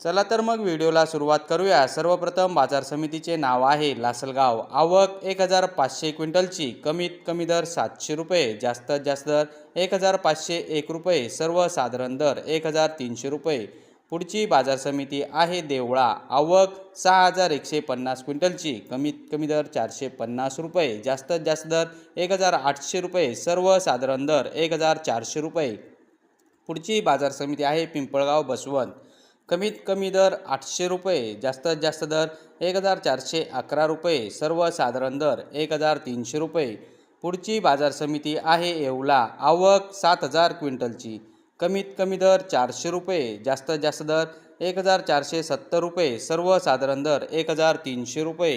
चला तर मग व्हिडिओला सुरुवात करूया. सर्वप्रथम बाजार समितीचे नाव आहे लासलगाव. आवक एक हजार पाचशे क्विंटलची. कमीत कमी दर सातशे रुपये. जास्तीत जास्त दर एक हजार पाचशे एक रुपये. सर्वसाधारण दर एक हजार तीनशे रुपये. पुढची बाजार समिती आहे देवळा. आवक सहा हजार एकशे पन्नास क्विंटलची. कमीत कमी दर चारशे पन्नास रुपये. जास्तीत जास्त दर एक हजार आठशे रुपये. सर्वसाधारण दर एक हजार चारशे रुपये. पुढची बाजार समिती आहे पिंपळगाव बसवंत. कमीत कमी दर आठशे रुपये जास्तीत जास्त दर एक हजार चारशे अकरा रुपये सर्वसाधारण दर एक हजार तीनशे रुपये. पुढची बाजार समिती आहे येवला आवक सात हजार क्विंटलची. कमीत कमी दर चारशे रुपये जास्तीत जास्त दर एक हजार चारशे सत्तर रुपये सर्वसाधारण दर एक हजार तीनशे रुपये.